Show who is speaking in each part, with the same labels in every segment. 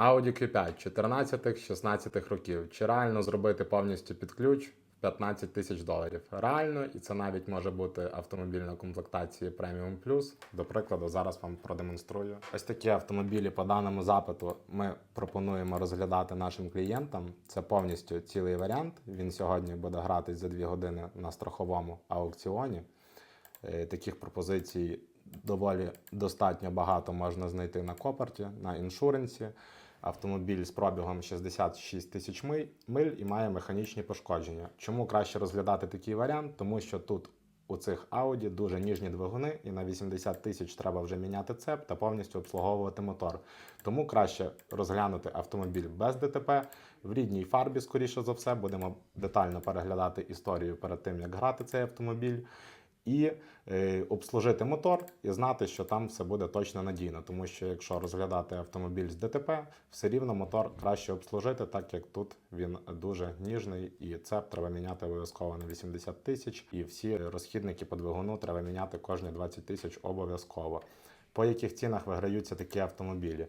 Speaker 1: Audi Q5 14-16 років. Чи реально зробити повністю під ключ 15 тисяч доларів? Реально, і це навіть може бути автомобіль на комплектації Premium Plus. До прикладу, зараз вам продемонструю. Ось такі автомобілі по даному запиту ми пропонуємо розглядати нашим клієнтам. Це повністю цілий варіант. Він сьогодні буде гратись за 2 години на страховому аукціоні. Е, Таких пропозицій доволі достатньо багато можна знайти на Копарті, на іншуренсі. Автомобіль з пробігом 66 тисяч миль і має механічні пошкодження. Чому краще розглядати такий варіант? Тому що тут у цих Audi дуже ніжні двигуни, і на 80 тисяч треба вже міняти цеп та повністю обслуговувати мотор. Тому краще розглянути автомобіль без ДТП в рідній фарбі, скоріше за все, будемо детально переглядати історію перед тим, як грати цей автомобіль. І е, обслужити мотор і знати, що там все буде точно надійно. Тому що якщо розглядати автомобіль з ДТП, все рівно мотор краще обслужити, так як тут він дуже ніжний, і цеп треба міняти обов'язково на 80 тисяч, і всі розхідники по двигуну треба міняти кожні 20 тисяч обов'язково. По яких цінах виграються такі автомобілі?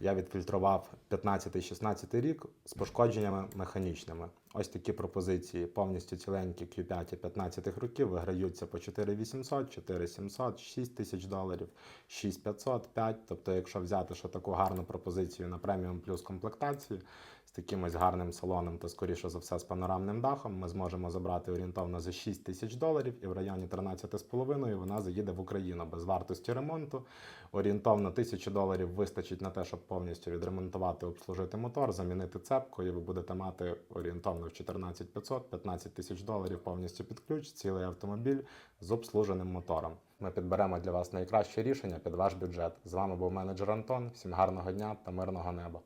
Speaker 1: Я відфільтрував 15-16 рік з пошкодженнями механічними. Ось такі пропозиції повністю ціленькі Q5 15 років виграються по 4800, 4700, 6 тисяч доларів, 6500, 5. Тобто, якщо взяти що таку гарну пропозицію на преміум плюс комплектації з таким ось гарним салоном та скоріше за все з панорамним дахом, ми зможемо забрати орієнтовно за 6 тисяч доларів і в районі 13,5 вона заїде в Україну без вартості ремонту. Орієнтовно 1000 доларів вистачить на те, щоб повністю відремонтувати, обслужити мотор, замінити цепку, і ви будете мати орієнтовно в 14500 15 тисяч доларів повністю під ключ, цілий автомобіль з обслуженим мотором. Ми підберемо для вас найкраще рішення під ваш бюджет. З вами був менеджер Антон. Всім гарного дня та мирного неба.